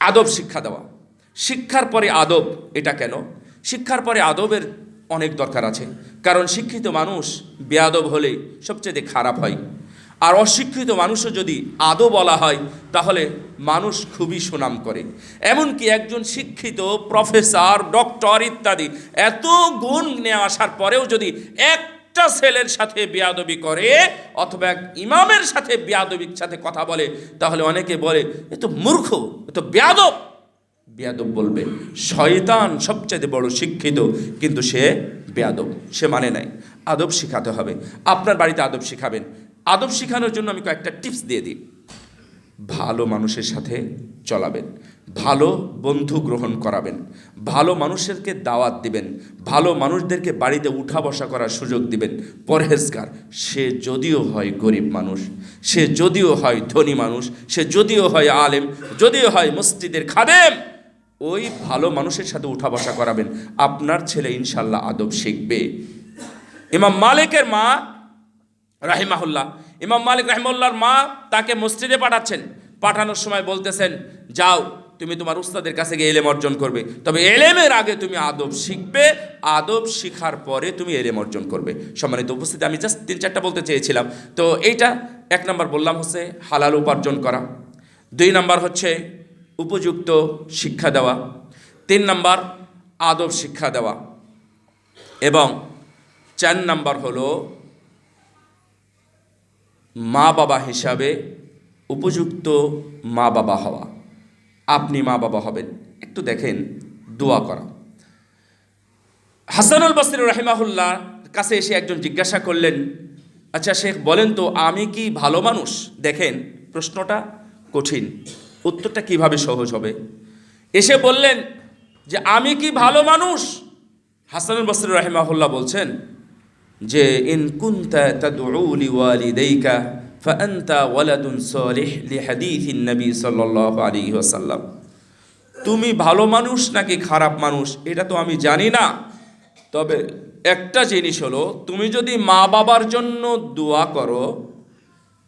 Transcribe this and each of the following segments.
আদব শিক্ষা দেওয়া। শিক্ষার পরে আদব, এটা কেন? শিক্ষার পরে আদবের অনেক দরকার আছে। কারণ শিক্ষিত মানুষ বেয়াদব হলে সবচেয়ে খারাপ হয়। আর অশিক্ষিত মানুষও যদি আদো বলা হয়, তাহলে মানুষ খুবই সুনাম করে। এমনকি একজন শিক্ষিত প্রফেসর, ডক্টর ইত্যাদি, এত গুণ নিয়ে আসার পরেও যদি একটা ছেলের সাথে বেয়াদবি করে অথবা এক ইমামের সাথে বেয়াদবির সাথে কথা বলে, তাহলে অনেকে বলে, এ তো মূর্খ, এ তো বেয়াদব। বেয়াদব বলবে, শয়তান সবচেয়ে বড় শিক্ষিত। কিন্তু সে বেয়াদব, সে মানে নাই। আদব শিখাতে হবে। আপনার বাড়িতে আদব শিখাবেন। আদব শেখানোর জন্য আমি কয়েকটা টিপস দিয়ে দিই। ভালো মানুষের সাথে চলাবেন। ভালো বন্ধু গ্রহণ করাবেন। ভালো মানুষেরকে দাওয়াত দিবেন। ভালো মানুষদেরকে বাড়িতে উঠা বসা করার সুযোগ দিবেন। পরহেজগার, সে যদিও হয় গরিব মানুষ, সে যদিও হয় ধনী মানুষ, সে যদিও হয় আলেম, যদিও হয় মসজিদের খাদেম, ওই ভালো মানুষের সাথে উঠা বসা করাবেন। আপনার ছেলে ইনশাল্লাহ আদব শিখবে। ইমাম মালিকের মা, রাহিমাহুল্লাহ ইমাম মালিক রাহিমাহুল্লাহর মা তাকে মসজিদে পাঠাচ্ছেন। পাঠানোর সময় বলতেছেন, যাও, তুমি তোমার উস্তাদের কাছে গিয়ে এলেম অর্জন করবে। তবে এলেমের আগে তুমি আদব শিখবে। আদব শিখার পরে তুমি এলেম অর্জন করবে। সম্মানিত উপস্থিতি, আমি জাস্ট তিন চারটা বলতে চেয়েছিলাম। তো এইটা এক নম্বর বললাম হচ্ছে হালাল উপার্জন করা। দুই নম্বর হচ্ছে উপযুক্ত শিক্ষা দেওয়া। তিন নম্বর আদব শিক্ষা দেওয়া। এবং চার নাম্বার হলো মা বাবা হিসাবে উপযুক্ত মা বাবা হওয়া। আপনি মা বাবা হবেন। একটু দেখেন, দোয়া করা। হাসানুল বসির রাহিমাহুল্লাহ কাছে এসে একজন জিজ্ঞাসা করলেন আচ্ছা শেখ, বলেন তো আমি কি ভালো মানুষ? দেখেন, প্রশ্নটা কঠিন। উত্তরটা কীভাবে সহজ হবে? এসে বললেন যে, আমি কি ভালো মানুষ? হাসানুল বসির রাহিমাহুল্লাহ বলছেন যে, ইন কুনতা ওয়ালাদুন তুমি ভালো মানুষ নাকি খারাপ মানুষ? এটা তো আমি জানি না। তবে একটা জিনিস হলো, তুমি যদি মা বাবার জন্য দোয়া করো,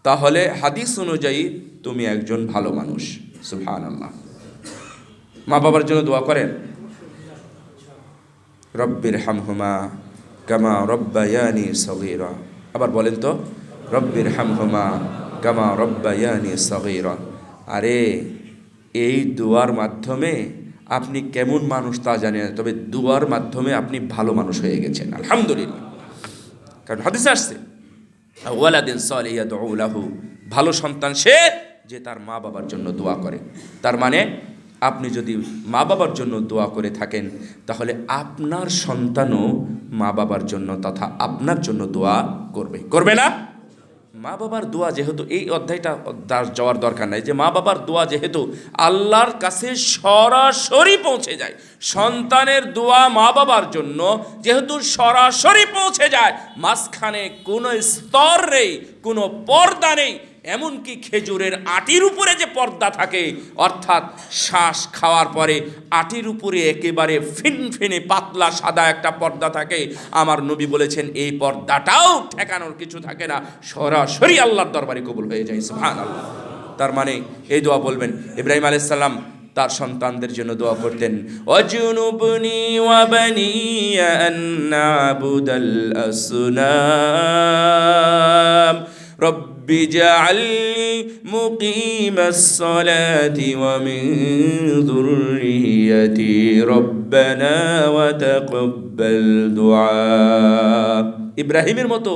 তাহলে হাদিস অনুযায়ী তুমি একজন ভালো মানুষ। সুবহানাল্লাহ। মা বাবার জন্য দোয়া করেন? রব্বির হামহুমা কামা রব্বায়ানি সগীরা। আবার বলেন তো, রব্বির হামহুমা কামা রব্বায়ানি সগীরা। আরে, এই দুয়ার মাধ্যমে আপনি কেমন মানুষ তা জানি না, তবে দুয়ার মাধ্যমে আপনি ভালো মানুষ হয়ে গেছেন, আলহামদুলিল্লাহ। কারণ হাদিসে আসছে ওয়ালাদিন সালিয়াদু ভালো সন্তান সে যে তার মা বাবার জন্য দোয়া করে। তার মানে আপনি যদি মা বাবার জন্য দোয়া করে থাকেন, তাহলে আপনার সন্তানও মা বাবার জন্য তথা আপনার জন্য দোয়া করবে। করবে না? মা বাবার দোয়া যেহেতু, এই অধ্যায়টা যাওয়ার দরকার নাই যে মা বাবার দোয়া যেহেতু আল্লাহর কাছে সরাসরি পৌঁছে যায়, সন্তানের দোয়া মা বাবার জন্য যেহেতু সরাসরি পৌঁছে যায়, মাঝখানে কোনো স্তর নেই, কোনো পর্দা নেই এমনকি খেজুরের আটির উপরে যে পর্দা থাকে, অর্থাৎ শ্বাস খাওয়ার পরে আটির উপরে একেবারে ফিনফিনে পাতলা সাদা একটা পর্দা থাকে। আমার নবী বলেছেন, এই পর্দাটাও ঠেকানোর কিছু থাকে না। সরাসরি আল্লাহর দরবারে কবুল হয়ে যায় সুবহান আল্লাহ তার মানে এই দোয়া বলবেন, ইব্রাহিম আলাইসাল্লাম তার সন্তানদের জন্য দোয়া করতেন, অজুনুবনি ওয়াবানিয়া আন নাবুদাল আসনাম। رب اجعلني مقيم الصلاة ومن ذريتي ربنا وتقبل دعاء ইব্রাহিমের মতো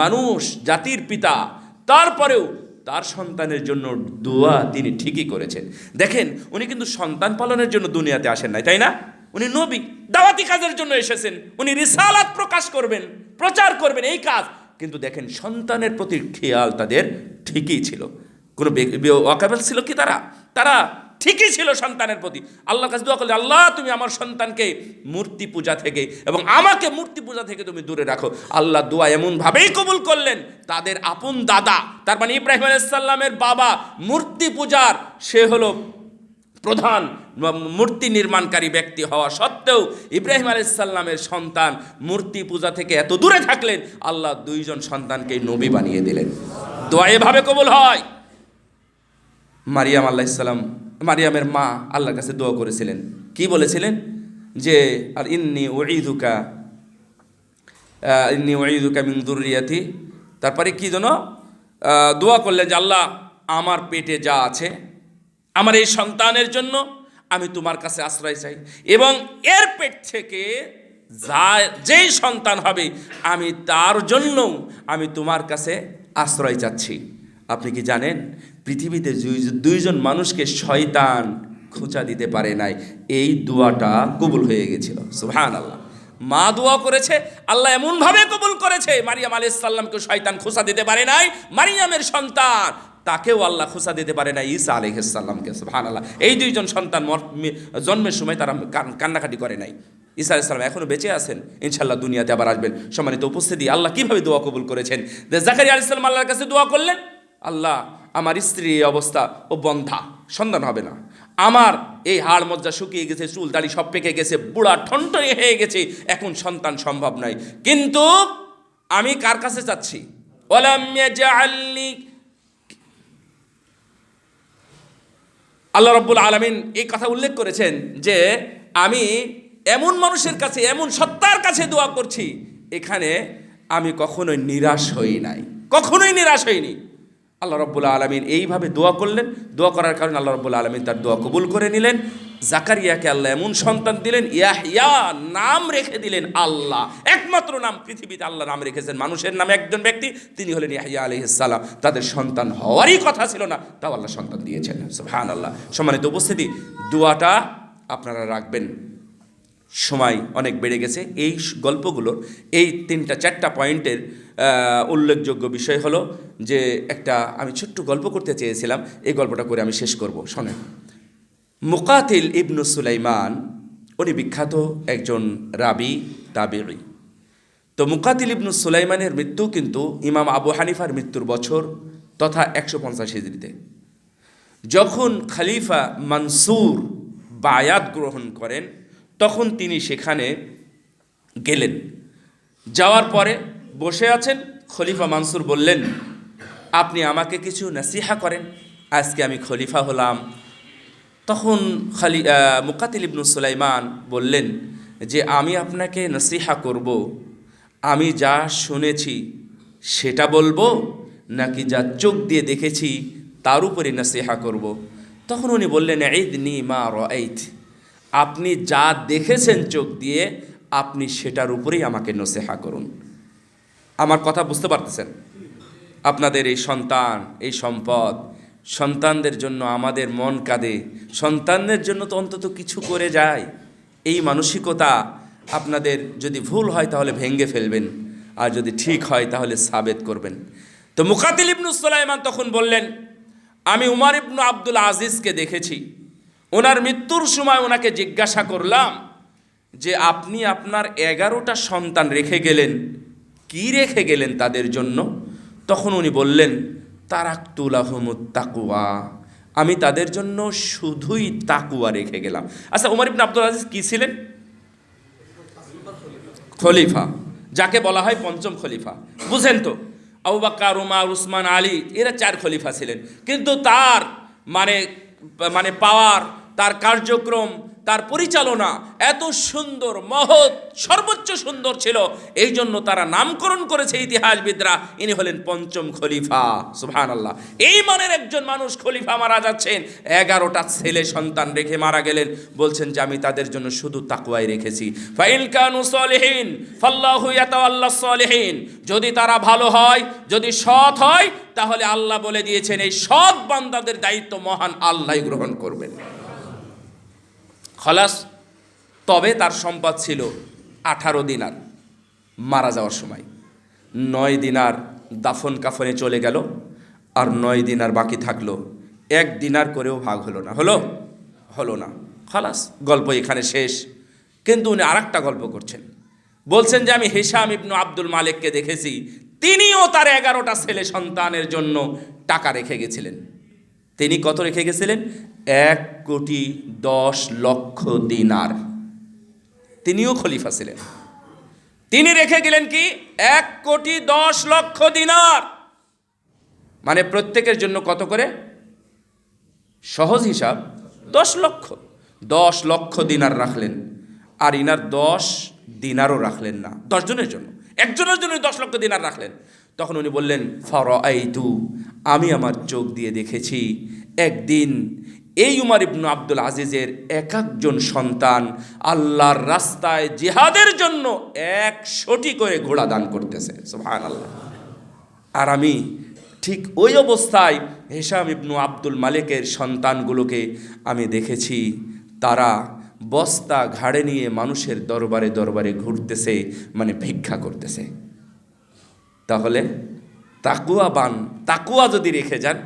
মানুষ জাতির পিতা তারপরেও তার সন্তানের জন্য দোয়া তিনি ঠিকই করেছেন দেখেন উনি কিন্তু সন্তান পালনের জন্য দুনিয়াতে আসেন নাই তাই না উনি নবী দাওয়াতি কাজের জন্য এসেছেন উনি রিসালাত প্রকাশ করবেন প্রচার করবেন এই কাজ কিন্তু দেখেন সন্তানের প্রতি খেয়াল তাদের ঠিকই ছিল। কোনো অকাবেল ছিল কি তারা? তারা ঠিকই ছিল সন্তানের প্রতি। আল্লাহ কাছে দোয়া করলে, আল্লাহ, তুমি আমার সন্তানকে মূর্তি পূজা থেকে এবং আমাকে মূর্তি পূজা থেকে তুমি দূরে রাখো। আল্লাহ দোয়া এমনভাবেই কবুল করলেন, তাদের আপন দাদা, তার মানে ইব্রাহিম আলাইসাল্লামের বাবা মূর্তি পূজার সে হলো প্রধান মূর্তি নির্মাণকারী ব্যক্তি হওয়া সত্ত্বেও ইব্রাহিম আলাইসাল্লামের সন্তান মূর্তি পূজা থেকে এত দূরে থাকলেন, আল্লাহ দুইজন সন্তানকে নবী বানিয়ে দিলেন। দোয়া এভাবে কবুল হয়। মারিয়াম আল্লাহ ইসলাম মারিয়ামের মা আল্লাহর কাছে দোয়া করেছিলেন। কি বলেছিলেন? যে, আর ইন্নি ওঈদুকা ইন্নি ওঈদুকা মিন দুররিয়াতি তারপরে কি যেন দোয়া করলেন যে, আল্লাহ, আমার পেটে যা আছে, আমার এই সন্তানের জন্য আমি তোমার কাছে আশ্রয় চাই। এবং এর পেট থেকে যা, যেই সন্তান হবে, আমি তার জন্য আমি তোমার কাছে আশ্রয় চাচ্ছি। আপনি কি জানেন? পৃথিবীতে দুইজন মানুষকে শয়তান খোঁচা দিতে পারে নাই। এই দোয়াটা কবুল হয়ে গেছিল। সুহান আল্লাহ মা দোয়া করেছে, আল্লাহ এমনভাবে কবুল করেছে, মারিয়াম আলাইহিস সাল্লামকে শয়তান খোঁচা দিতে পারে নাই। মারিয়ামের সন্তান তাকেও আল্লাহ খোঁচা দিতে পারে না ঈসা আলহিসাল্লামকে সুহান আল্লাহ এই দুইজন সন্তান মর- জন্মের সময় তারা কান্নাকাটি করে নাই। ঈসা আলাইসাল্লাম এখনও বেঁচে আছেন। ইনশাল্লাহ দুনিয়াতে আবার আসবেন। সম্মানিত উপস্থিতি, আল্লাহ কীভাবে দোয়া কবুল করেছেন? জাকারি আলাইসাল্লাম আল্লাহর কাছে দোয়া করলেন, আল্লাহ আমার স্ত্রী এই অবস্থা ও বন্ধা, সন্তান হবে না। আমার এই হাড় মজ্জা শুকিয়ে গেছে, চুল দাড়ি সব পেকে গেছে, বুড়া ঠনটনে হয়ে গেছে, এখন সন্তান সম্ভব নয়। কিন্তু আমি কার কাছে চাচ্ছি? ওলাম ইয়াজআলনি আল্লাহ রব্বুল আলমিন এই কথা উল্লেখ করেছেন যে, আমি এমন মানুষের কাছে, এমন সত্তার কাছে দোয়া করছি, এখানে আমি কখনোই নিরাশ হই নাই। কখনোই নিরাশ হইনি আল্লাহ রব্বুল আলমিন এইভাবে দোয়া করলেন। দোয়া করার কারণে আল্লাহ রব্বুল আলমিন তার দোয়া কবুল করে নিলেন। জাকারিয়াকে আল্লাহ এমন সন্তান দিলেন ইয়াহিয়া নাম রেখে দিলেন আল্লাহ। একমাত্র নাম পৃথিবীতে আল্লাহ নাম রেখেছেন। মানুষের নামে একজন ব্যক্তি, তিনি হলেন ইয়াহিয়া আলহিসাল্লাম তাদের সন্তান হওয়ারই কথা ছিল না, তাও আল্লাহ সন্তান দিয়েছেন। সুবহান আল্লাহ সম্মানিত উপস্থিতি, দোয়াটা আপনারা রাখবেন। সময় অনেক বেড়ে গেছে। এই গল্পগুলোর, এই তিনটা, চারটা পয়েন্টের উল্লেখযোগ্য বিষয় হলো যে একটা আমি ছোট্ট গল্প করতে চেয়েছিলাম, এই গল্পটা করে আমি শেষ করব, শোনেন। মুকাতিল ইবনু সুলাইমান, উনি বিখ্যাত একজন রাবি তাবেরি তো মুকাতিল ইবনু সুলাইমানের মৃত্যু কিন্তু ইমাম আবু হানিফার মৃত্যুর বছর তথা একশো পঞ্চাশ হিজড়িতে। যখন খালিফা মানসুর বায়াত গ্রহণ করেন, তখন তিনি সেখানে গেলেন। যাওয়ার পরে বসে আছেন, খলিফা মানসুর বললেন, আপনি আমাকে কিছু নাসিহা করেন, আজকে আমি খলিফা হলাম তখন খালি মুকাতিল ইবনু সুলাইমান বললেন, যে আমি আপনাকে নসিহা করব, আমি যা শুনেছি সেটা বলব, নাকি যা চোখ দিয়ে দেখেছি তার উপরে নসিহা করব। তখন উনি বললেন ঈদ নি মা রাইত, আপনি যা দেখেছেন চোখ দিয়ে, আপনি সেটার উপরেই আমাকে নসিহা করুন আমার কথা বুঝতে পারতেছেন? আপনাদের এই সন্তান, এই সম্পদ, সন্তানদের জন্য আমাদের মন কাঁদে। সন্তানদের জন্য তো অন্তত কিছু করে যায়। এই মানসিকতা আপনাদের যদি ভুল হয় তাহলে ভেঙ্গে ফেলবেন। আর যদি ঠিক হয় তাহলে সাবেত করবেন। তো মুকাতিল ইবনু সুলাইমান তখন বললেন, আমি উমার ইবনু আব্দুল আজিজকে দেখেছি। ওনার মৃত্যুর সময় ওনাকে জিজ্ঞাসা করলাম যে, আপনি আপনার এগারোটা সন্তান রেখে গেলেন। কি রেখে গেলেন তাদের জন্য? তখন উনি বললেন তারাক্তুলাহমুত তাকুয়া। আমি তাদের জন্য শুধুই তাকুয়া রেখে গেলাম। আচ্ছা উমর ইবনে আব্দুল আজিজ কি ছিলেন? খলিফা। যাকে বলা হয় পঞ্চম খলিফা। বুঝেন তো, আবু বাক্কার, উমার, উসমান, আলী, এরা চার খলিফা ছিলেন। কিন্তু তার মানে মানে পাওয়ার, তার কার্যক্রম তার পরিচালনা এত সুন্দর, মহৎ, সর্বোচ্চ সুন্দর ছিল। এই জন্য তারা নামকরণ করেছে ইতিহাসবিদরা। ইনি হলেন পঞ্চম খলিফা। সুবহান আল্লাহ এই মানের একজন মানুষ খলিফা মারা যাচ্ছেন। এগারোটা ছেলে সন্তান রেখে মারা গেলেন। বলছেন যে, আমি তাদের জন্য শুধু তাকুয়াই রেখেছি। ফাইল সলিহীন। যদি তারা ভালো হয়, যদি সৎ হয়, তাহলে আল্লাহ বলে দিয়েছেন, এই সৎ বান্দাদের দায়িত্ব মহান আল্লাহই গ্রহণ করবেন। খলাস, তবে তার সম্পদ ছিল আঠারো দিনার মারা যাওয়ার সময়। নয় দিনার দাফন কাফনে চলে গেল আর নয় দিনার বাকি থাকল। এক দিনার করেও ভাগ হলো না। হলো? হলো না। খালাস, গল্প এখানে শেষ। কিন্তু উনি আর গল্প করছেন। বলছেন যে, আমি হেসাম ইবনু আব্দুল মালিককে দেখেছি। তিনিও তার এগারোটা ছেলে সন্তানের জন্য টাকা রেখে গেছিলেন। তিনি কত রেখে গেছিলেন? এক কোটি দশ লক্ষ দিনার। তিনিও খলিফা ছিলেন। তিনি রেখে গেলেন কি? এক কোটি দশ লক্ষ দিনার। মানে প্রত্যেকের জন্য কত করে? সহজ হিসাব, দশ লক্ষ। দশ লক্ষ দিনার রাখলেন। আর ইনার দশ দিনারও রাখলেন না। দশজনের জন্য। একজনের জন্য দশ লক্ষ দিনার রাখলেন। তখন উনি বললেন ফর তু আমি আমার চোখ দিয়ে দেখেছি, একদিন এই উমার ইবনু আব্দুল আজিজের এক একজন সন্তান আল্লাহর রাস্তায় জিহাদের জন্য একশোটি করে ঘোড়া দান করতেছে সুবহান আল্লাহ আর আমি ঠিক ওই অবস্থায় হেসাম ইবনু আব্দুল মালিকের সন্তানগুলোকে আমি দেখেছি, তারা বস্তা ঘাড়ে নিয়ে মানুষের দরবারে দরবারে ঘুরতেছে মানে ভিক্ষা করতেছে। তাহলে তাকুয়া বান, তাকুয়া যদি রেখে যান,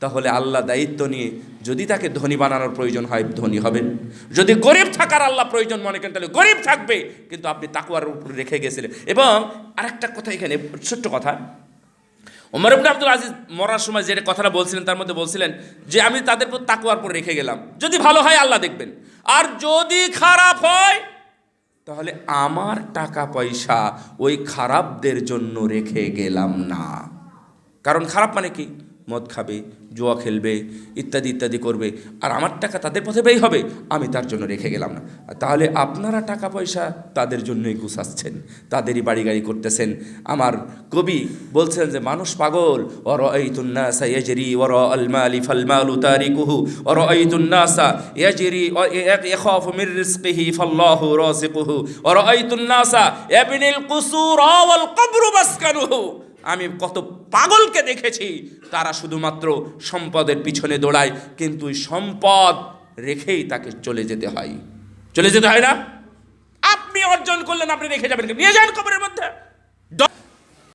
তাহলে আল্লাহ দায়িত্ব নিয়ে যদি তাকে ধনী বানানোর প্রয়োজন হয়, ধনী হবেন। যদি গরিব থাকার আল্লাহ প্রয়োজন মনে করেন, তাহলে গরিব থাকবে। কিন্তু আপনি তাকুয়ার উপর রেখে গেছিলেন। এবং আরেকটা কথা এখানে, ছোট্ট কথা। ওমর ইবনে আব্দুল আজিজ মরার সময় যে কথাটা বলছিলেন, তার মধ্যে বলছিলেন যে, আমি তাদের তাকুয়ার পর রেখে গেলাম। যদি ভালো হয়, আল্লাহ দেখবেন। আর যদি খারাপ হয় তাহলে আমার টাকা পয়সা ওই খারাপদের জন্য রেখে গেলাম না। কারণ খারাপ মানে কি? মদ খাবে জুয়া খেলবে ইত্যাদি ইত্যাদি করবে আর আমার টাকা তাদের পথে ব্যয় হবে আমি তার জন্য রেখে গেলাম না তাহলে আপনারা টাকা পয়সা তাদের জন্যই গুছাচ্ছেন তাদেরই বাড়ি গাড়ি করতেছেন আমার কবি বলছেন যে মানুষ পাগল অর এইতুন্নাসা ইয়াজরি ওর আলমালি ফালমালু তারিকুহু অর এইতুন্নাসা ইয়াজরি يخاف من رزقه فالله رازقه ورأيت الناس يبني القصور والقبر مسكنه আমি কত পাগলকে দেখেছি, তারা শুধুমাত্র সম্পদের পিছনে দৌড়ায়, কিন্তু সম্পদ রেখেই তাকে চলে যেতে হয়। চলে যেতে হয় না? আপনি অর্জন করলেন, আপনি রেখে যাবেন। নিয়ে যান কবরের মধ্যে।